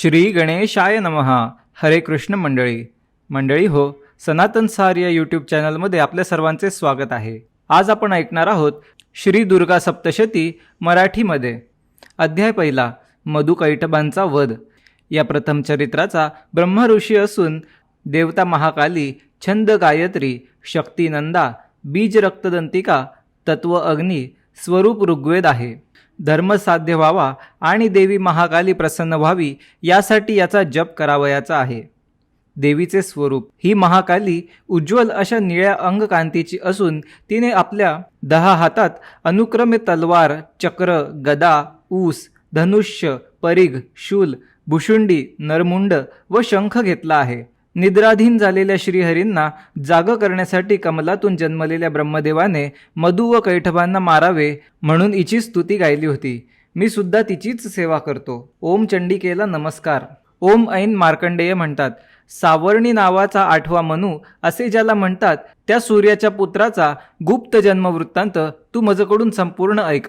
श्री गणेशाय नमहा हरे कृष्ण मंडळी. मंडळी हो सनातन सार या यूट्यूब चॅनलमध्ये आपल्या सर्वांचे स्वागत आहे. आज आपण ऐकणार आहोत श्री दुर्गा सप्तशती मराठीमध्ये. अध्याय पहिला मधु कैटबांचा वध. या प्रथम चरित्राचा ब्रह्म ऋषी असून देवता महाकाली छंद गायत्री शक्ती नंदा बीज रक्तदंतिका तत्व अग्नी स्वरूप ऋग्वेद आहे. धर्म साध्य व्हावा आणि देवी महाकाली प्रसन्न व्हावी यासाठी याचा जप करावयाचा आहे. देवीचे स्वरूप. ही महाकाली उज्ज्वल अशा निळ्या अंगकांतीची असून तिने आपल्या दहा हातात अनुक्रमे तलवार चक्र गदा ऊस धनुष्य परिघ शूल भुशुंडी नरमुंड व शंख घेतला आहे. निद्राधीन झालेल्या श्रीहरींना जाग करण्यासाठी कमलातून जन्मलेल्या ब्रह्मदेवाने मधु व कैठबांना मारावे म्हणून हिची स्तुती गायली होती. मी सुद्धा तिचीच सेवा करतो. ओम चंडिकेला नमस्कार. ओम ऐन मार्कंडेय म्हणतात सावर्णी नावाचा आठवा मनू असे ज्याला म्हणतात त्या सूर्याच्या पुत्राचा गुप्त जन्मवृत्तांत तू मजकडून संपूर्ण ऐक.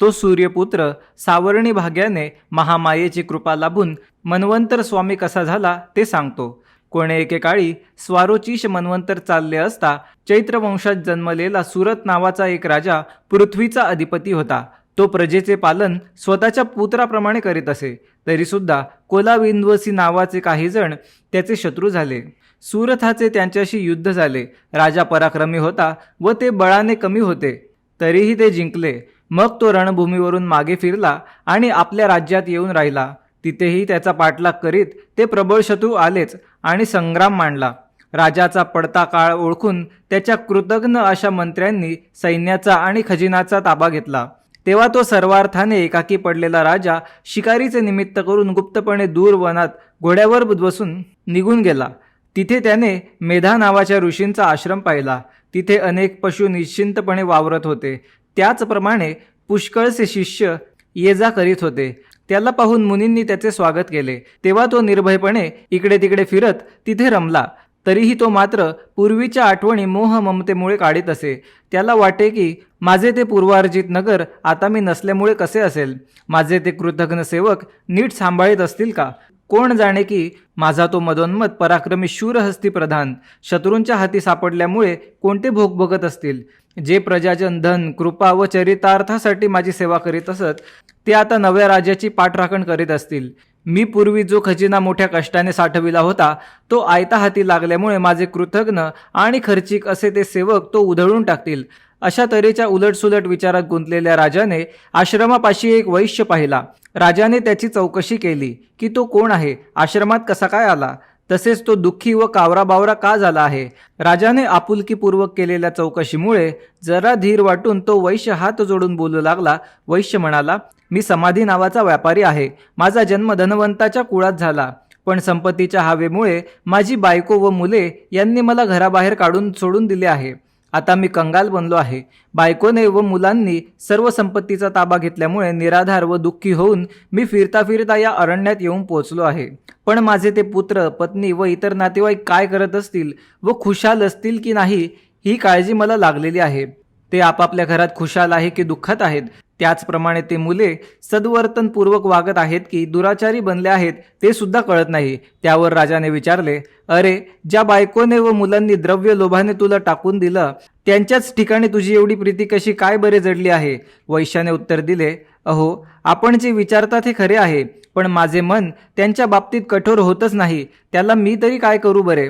तो सूर्यपुत्र सावर्णी भाग्याने महामायेची कृपा लाभून मन्वंतर स्वामी कसा झाला ते सांगतो. कोणे एकेकाळी स्वारोचिश मन्वंतर चालले असता चैत्रवंशात जन्मलेला सुरत नावाचा एक राजा पृथ्वीचा अधिपती होता. तो प्रजेचे पालन स्वतःच्या पुत्राप्रमाणे करीत असे. तरीसुद्धा कोलाविंद्वसी नावाचे काही जण त्याचे शत्रू झाले. सुरथाचे त्यांच्याशी युद्ध झाले. राजा पराक्रमी होता व ते बळाने कमी होते. तरीही ते जिंकले. मग तो रणभूमीवरून मागे फिरला आणि आपल्या राज्यात येऊन राहिला. तिथेही त्याचा पाठलाग करीत ते प्रबळ शत्रू आलेच आणि संग्राम मांडला. राजाचा पडता काळ ओळखून त्याच्या कृतज्ञ अशा मंत्र्यांनी सैन्याचा आणि खजिनाचा ताबा घेतला. तेव्हा तो सर्वार्थाने एकाकी पडलेला राजा शिकारीचे निमित्त करून गुप्तपणे दूर वनात घोड्यावर बसून निघून गेला. तिथे त्याने मेधा नावाच्या ऋषींचा आश्रम पाहिला. तिथे अनेक पशु निश्चिंतपणे वावरत होते. त्याचप्रमाणे पुष्कळचे शिष्य ये जा करीत होते. त्याला पाहून मुनींनी त्याचे स्वागत केले. तेव्हा तो निर्भयपणे इकडे तिकडे फिरत तिथे रमला. तरीही तो मात्र पूर्वीच्या आठवणी मोह ममतेमुळे काढीत असे. त्याला वाटे की माझे ते पूर्वार्जित नगर आता मी नसल्यामुळे कसे असेल? माझे ते कृतज्ञ सेवक नीट सांभाळीत असतील का? कोण जाणे की माझा तो मदोन्मत पराक्रमी शूरहस्ती प्रधान शत्रूंच्या हाती सापडल्यामुळे कोणते भोग बघत असतील? जे प्रजाजन धन कृपा व चरितार्थासाठी माझी सेवा करीत असत ते आता नव्या राजाची पाठराखण करीत असतील. मी पूर्वी जो खजिना मोठ्या कष्टाने साठविला होता तो आयता हाती लागल्यामुळे माझे कृतज्ञ आणि खर्चिक असे ते सेवक तो उधळून टाकतील. अशा तऱ्हेच्या उलटसुलट विचारात गुंतलेल्या राजाने आश्रमापाशी एक वैश्य पाहिला. राजाने त्याची चौकशी केली की तो कोण आहे? आश्रमात कसा काय आला? तसेच तो दुःखी व कावरा बावरा का झाला आहे? राजाने आपुलकीपूर्वक केलेल्या चौकशीमुळे जरा धीर वाटून तो वैश्य हात जोडून बोलू लागला. वैश्य म्हणाला मी समाधी नावाचा व्यापारी आहे. माझा जन्म धनवंताच्या कुळात झाला. पण संपत्तीच्या हवेमुळे माझी बायको व मुले यांनी मला घराबाहेर काढून सोडून दिले आहे. आता मी कंगाल बनलो आहे. बायकोने व मुलांनी सर्व संपत्तीचा ताबा घेतल्यामुळे निराधार व दुःखी होऊन मी फिरता फिरता या अरण्यात येऊन पोहोचलो आहे. पण माझे ते पुत्र पत्नी व इतर नातेवाईक काय करत असतील व खुशाल असतील की नाही ही काळजी मला लागलेली आहे. ते आपापल्या घरात खुशाल आहे की दुःखात आहेत? त्याचप्रमाणे ते मुले सद्वर्तनपूर्वक वागत आहेत की दुराचारी बनले आहेत ते सुद्धा कळत नाही. त्यावर राजाने विचारले अरे ज्या बायकोने व मुलांनी द्रव्य लोभाने तुला टाकून दिलं त्यांच्याच ठिकाणी तुझी एवढी प्रीती कशी काय बरे जडली आहे? वैश्याने उत्तर दिले अहो आपण जे विचारतात हे खरे आहे पण माझे मन त्यांच्या बाबतीत कठोर होतच नाही. त्याला मी तरी काय करू बरे?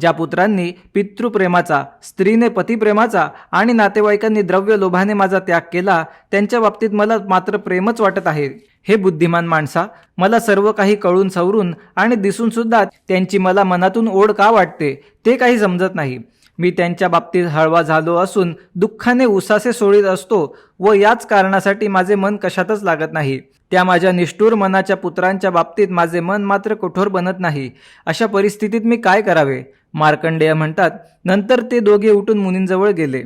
ज्या पुत्रांनी पितृप्रेमाचा स्त्रीने पतिप्रेमाचा आणि नातेवाईकांनी द्रव्य लोभाने माझा त्याग केला त्यांच्या बाबतीत मला मात्र प्रेमच वाटत आहे. हे बुद्धिमान माणसा मला सर्व काही कळून सवरून आणि दिसून सुद्धा त्यांची मला मनातून ओढ का वाटते ते काही समजत नाही. मी त्यांच्या बाबतीत हळवा झालो असून दुःखाने उसासे सोडीत असतो व याच कारणासाठी माझे मन कशातच लागत नाही. त्या माझ्या निष्ठूर मनाच्या पुत्रांच्या बाबतीत माझे मन मात्र कठोर बनत नाही. अशा परिस्थितीत मी काय करावे? मार्कंडेय म्हणतात नंतर ते दोघे उठून मुनींजवळ गेले.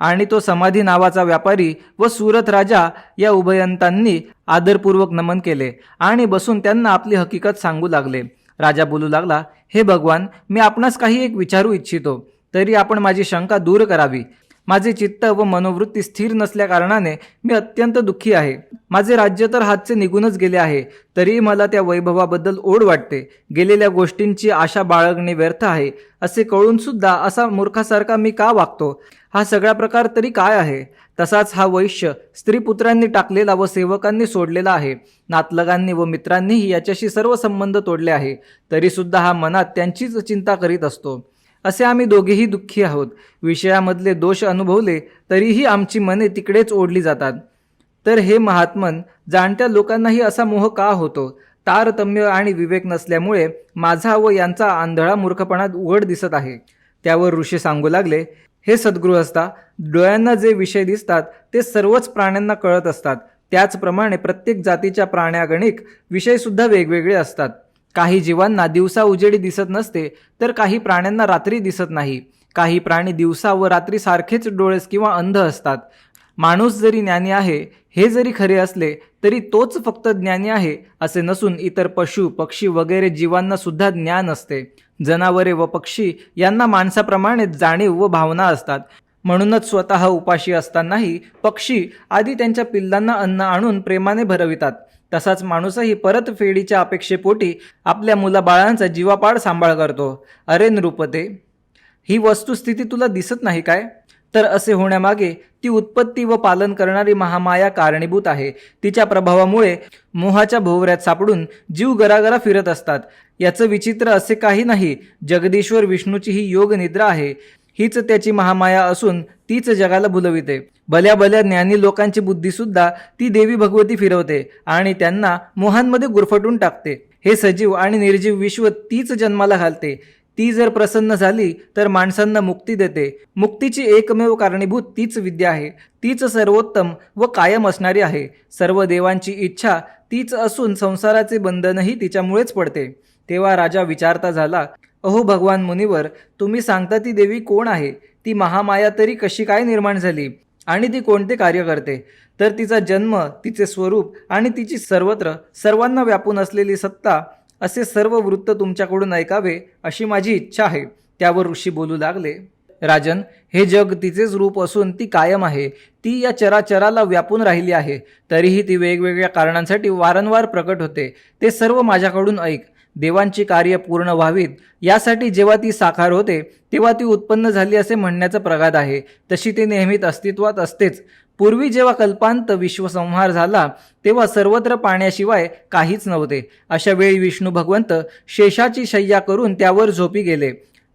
आणि तो समाधी नावाचा व्यापारी व सुरत राजा या उभयंतांनी आदरपूर्वक नमन केले आणि बसून त्यांना आपली हकीकत सांगू लागले. राजा बोलू लागला हे भगवान मी आपणास काही एक विचारू इच्छितो तरी आपण माझी शंका दूर करावी. माझे चित्त व मनोवृत्ती स्थिर नसल्याकारणाने मी अत्यंत दुःखी आहे. माझे राज्य तर हातचे निघूनच गेले आहे तरीही मला त्या वैभवाबद्दल ओढ वाटते. गेलेल्या गोष्टींची आशा बाळगणे व्यर्थ आहे असे कळून सुद्धा असा मूर्खासारखा मी का वागतो? हा सगळा प्रकार तरी काय आहे? तसाच हा वैश्य स्त्रीपुत्रांनी टाकलेला व सेवकांनी सोडलेला आहे. नातलगांनी व मित्रांनीही याच्याशी सर्व संबंध तोडले आहे तरीसुद्धा हा मनात त्यांचीच चिंता करीत असतो. असे आम्ही दोघेही दुःखी आहोत. विषयामधले दोष अनुभवले तरीही आमची मने तिकडेच ओढली जातात. तर हे महात्मन जाणत्या लोकांनाही असा मोह का होतो? तारतम्य आणि विवेक नसल्यामुळे माझा व यांचा आंधळा मूर्खपणात उघड दिसत आहे. त्यावर ऋषी सांगू लागले हे सद्गृहस्था डोळ्यांना जे विषय दिसतात ते सर्वच प्राण्यांना कळत असतात. त्याचप्रमाणे प्रत्येक जातीच्या प्राण्यागणिक विषयसुद्धा वेगवेगळे असतात. काही जीवांना दिवसा उजेडी दिसत नसते तर काही प्राण्यांना रात्री दिसत नाही. काही प्राणी दिवसा व रात्री सारखेच डोळेस किंवा अंध असतात. माणूस जरी ज्ञानी आहे हे जरी खरे असले तरी तोच फक्त ज्ञानी आहे असे नसून इतर पशु पक्षी वगैरे जीवांना सुद्धा ज्ञान असते. जनावरे व पक्षी यांना माणसाप्रमाणे जाणीव व भावना असतात. म्हणूनच स्वतः उपाशी असतानाही पक्षी आधी त्यांच्या पिल्लांना अन्न आणून प्रेमाने भरवितात. तसाच माणूसही परतफेडीच्या अपेक्षेपोटी आपल्या मुलाबाळांचा जीवापाड सांभाळ करतो. अरे नृपते ही वस्तुस्थिती तुला दिसत नाही काय? तर असे होण्यामागे ती उत्पत्ती व पालन करणारी महामाया कारणीभूत आहे. तिच्या प्रभावामुळे मोहाच्या भोवऱ्यात सापडून जीव गरागरा फिरत असतात. याचं विचित्र असे काही नाही. जगदीश्वर विष्णूची ही योग निद्रा आहे. हीच त्याची महामाया असून तीच जगाला भुलविते. भल्या भल्या ज्ञानी लोकांची बुद्धी सुद्धा ती देवी भगवती फिरवते आणि त्यांना मोहांमध्ये गुरफटून टाकते. हे सजीव आणि निर्जीव विश्व तीच जन्माला घालते. ती जर प्रसन्न झाली तर माणसांना मुक्ती देते. मुक्तीची एकमेव कारणीभूत तीच विद्या आहे. तीच सर्वोत्तम व कायम असणारी आहे. सर्व देवांची इच्छा तीच असून संसाराचे बंधनही तिच्यामुळेच पडते. तेव्हा राजा विचारता झाला अहो भगवान मुनिवर तुम्ही सांगता ती देवी कोण आहे? ती महामाया तरी कशी काय निर्माण झाली? आणि ती कोणते कार्य करते? तर तिचा जन्म तिचे स्वरूप आणि तिची सर्वत्र सर्वांना व्यापून असलेली सत्ता असे सर्व वृत्त तुमच्याकडून ऐकावे अशी माझी इच्छा आहे. त्यावर ऋषी बोलू लागले राजन हे जग तिचेच रूप असून ती कायम आहे. ती या चराचराला व्यापून राहिली आहे. तरीही ती वेगवेगळ्या कारणांसाठी वारंवार प्रकट होते. ते सर्व माझ्याकडून ऐक. देवांची कार्य पूर्ण व्हावीत यासाठी जेव्हा ती साकार होते तेव्हा ती उत्पन्न झाली असे म्हणण्याचं प्रघात आहे. तशी ती नेहमीच अस्तित्वात असतेच. पूर्वी जेव्हा कल्पांत विश्वसंहार झाला तेव्हा सर्वत्र पाण्याशिवाय काहीच नव्हते. अशा वेळी विष्णू भगवंत शेषाची शय्या करून त्यावर झोपी गेले.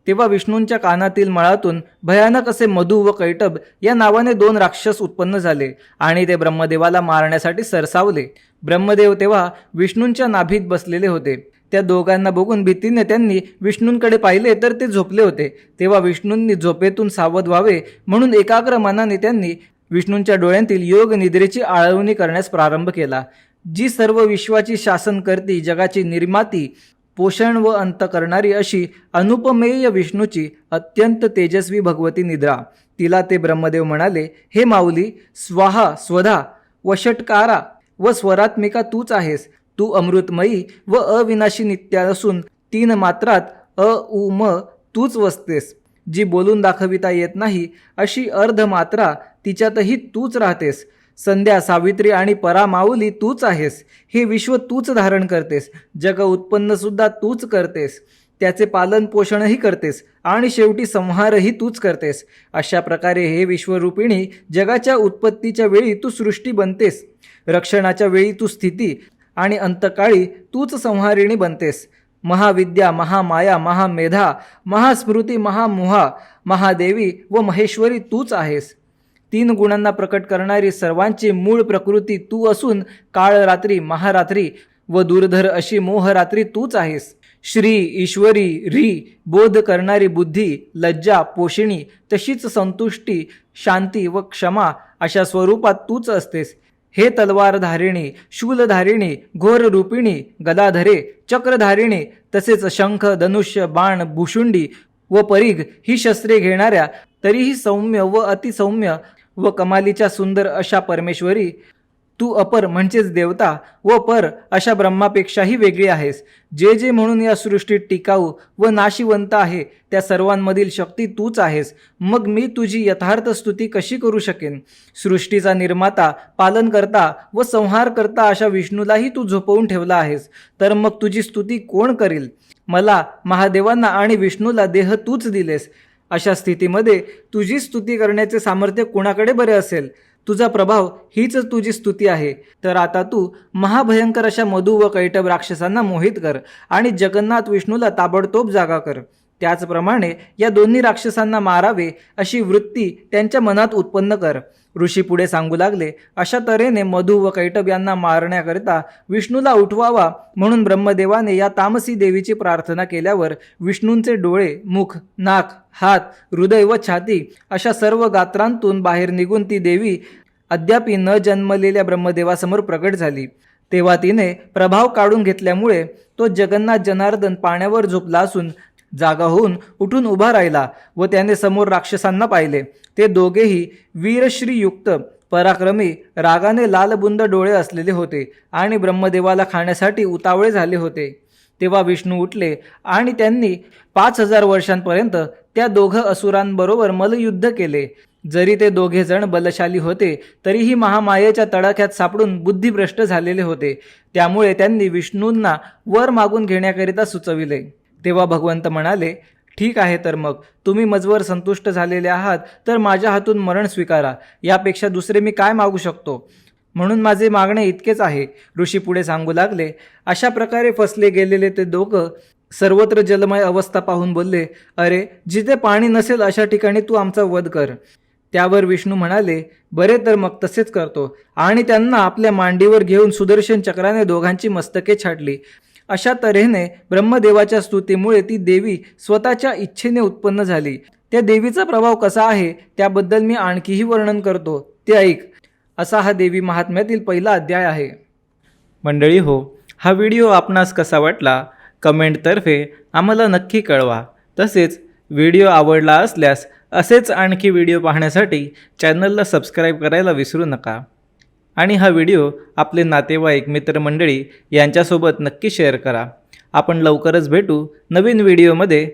तेव्हा विष्णूंच्या कानातील मळातून भयानक असे मधु व कैटब या नावाने दोन राक्षस उत्पन्न झाले आणि ते ब्रह्मदेवाला मारण्यासाठी सरसावले. ब्रह्मदेव तेव्हा विष्णूंच्या नाभीत बसलेले होते. त्या दोघांना बघून भीतीने त्यांनी विष्णूंकडे पाहिले तर ते झोपले होते. तेव्हा विष्णूंनी झोपेतून सावध व्हावे म्हणून एकाग्र मनाने त्यांनी विष्णूंच्या डोळ्यांतील योग निद्रेची आळवणी करण्यास प्रारंभ केला. जी सर्व विश्वाची शासन करती जगाची निर्माती पोषण व अंत करणारी अशी अनुपमेय विष्णूची अत्यंत तेजस्वी भगवती निद्रा. तिला ते ब्रह्मदेव म्हणाले हे माऊली स्वाहा स्वधा वषटकारा व स्वरात्मिका तूच आहेस. तू अमृतमयी व अविनाशी नित्या असून तीन मात्रात अ उ म तूच वसतेस. जी बोलून दाखविता येत नाही अशी अर्धमात्रा तिच्यातही तूच राहतेस. संध्या सावित्री आणि परामाऊली तूच आहेस. हे विश्व तूच धारण करतेस. जग उत्पन्नसुद्धा तूच करतेस. त्याचे पालन पोषणही करतेस. आणि शेवटी संहारही तूच करतेस. अशा प्रकारे हे विश्वरूपिणी जगाच्या उत्पत्तीच्या वेळी तू सृष्टी बनतेस. रक्षणाच्या वेळी तू स्थिती आणि अंतकाळी तूच संहारिणी बनतेस. महाविद्या महामाया महामेधा महास्मृती महामुहा महादेवी व महेश्वरी तूच आहेस. तीन गुणांना प्रकट करणारी सर्वांची मूळ प्रकृती तू असून काळ रात्री महारात्री व दुर्धर अशी मोहरात्री तूच आहेस. श्री ईश्वरी री बोध करणारी बुद्धी लज्जा पोषिणी तशीच संतुष्टी शांती व क्षमा अशा स्वरूपात तूच असतेस. हे तलवारधारिणी शूलधारिणी घोररूपिणी गदाधरे चक्रधारिणी तसेच शंख धनुष्य बाण भुशुंडी व परीघ ही शस्त्रे घेणाऱ्या तरीही सौम्य व अतिसौम्य व कमालीच्या सुंदर अशा परमेश्वरी तू अपर म्हणजेच देवता व पर अशा ब्रह्मापेक्षाही वेगळी आहेस. जे जे म्हणून या सृष्टीत टिकाऊ व नाशिवंत आहे त्या सर्वांमधील शक्ती तूच आहेस. मग मी तुझी यथार्थ स्तुती कशी करू शकेन? सृष्टीचा निर्माता पालनकर्ता व संहार करता अशा विष्णूलाही तू झोपवून ठेवला आहेस. तर मग तुझी स्तुती कोण करील? मला महादेवांना आणि विष्णूला देह तूच दिलेस. अशा स्थितीमध्ये तुझी स्तुती करण्याचे सामर्थ्य कोणाकडे बरे असेल? तुझा प्रभाव हीच तुझी स्तुती आहे. तर आता तू महाभयंकर अशा मधु व कैटभ राक्षसांना मोहित कर आणि जगन्नाथ विष्णूला ताबडतोब जागा कर. त्याचप्रमाणे या दोन्ही राक्षसांना मारावे अशी वृत्ती त्यांच्या मनात उत्पन्न कर. ऋषी पुढे सांगू लागले अशा तऱ्हेने मधु व कैटभ यांना मारण्याकरिता विष्णूला उठवावा म्हणून ब्रह्मदेवाने या तामसी देवीची प्रार्थना केल्यावर विष्णूंचे डोळे मुख नाक हात हृदय व छाती अशा सर्व गात्रांतून बाहेर निघून ती देवी अद्यापी न जन्मलेल्या ब्रह्मदेवासमोर प्रकट झाली. तेव्हा तिने प्रभाव काढून घेतल्यामुळे तो जगन्नाथ जनार्दन पाण्यावर झोपला असून जागा होऊन उठून उभा राहिला व त्याने समोर राक्षसांना पाहिले. ते दोघेही वीरश्रीयुक्त पराक्रमी रागाने लालबुंद डोळे असलेले होते आणि ब्रह्मदेवाला खाण्यासाठी उतावळे झाले होते. तेव्हा विष्णू उठले आणि त्यांनी पाच हजार वर्षांपर्यंत त्या दोघं असुरांबरोबर मलयुद्ध केले. जरी ते दोघे जण बलशाली होते तरीही महामायेच्या तडाख्यात सापडून बुद्धिभ्रष्ट झालेले होते. त्यामुळे त्यांनी विष्णूंना वर मागून घेण्याकरिता सुचविले. तेव्हा भगवंत म्हणाले ठीक आहे तर मग. तुम्ही मजवर संतुष्ट झालेले आहात तर माझ्या हातून मरण स्वीकारा. यापेक्षा दुसरे मी काय मागू शकतो? म्हणून माझे मागणे इतकेच आहे. ऋषी पुढे सांगू लागले अशा प्रकारे फसले गेलेले ते दोघं सर्वत्र जलमय अवस्था पाहून बोलले अरे जिथे पाणी नसेल अशा ठिकाणी तू आमचा वध कर. त्यावर विष्णू म्हणाले बरे तर मग तसेच करतो. आणि त्यांना आपल्या मांडीवर घेऊन सुदर्शन चक्राने दोघांची मस्तके छाटली. अशा तऱ्हेने ब्रह्मदेवाच्या स्तुतीमुळे ती देवी स्वतःच्या इच्छेने उत्पन्न झाली. त्या देवीचा प्रभाव कसा आहे त्याबद्दल मी आणखीही वर्णन करतो. ते ऐक. असा हा देवी महात्म्यातील पहिला अध्याय आहे. मंडळी हो हा व्हिडिओ आपणास कसा वाटला कमेंटतर्फे आम्हाला नक्की कळवा. तसेच व्हिडिओ आवडला असल्यास असेच आणखी व्हिडिओ पाहण्यासाठी चॅनलला सबस्क्राईब करायला विसरू नका. आणि हा व्हिडिओ आपले नातेवाईक मित्रमंडळी यांच्यासोबत नक्की शेअर करा. आपण लवकरच भेटू नवीन व्हिडिओमध्ये.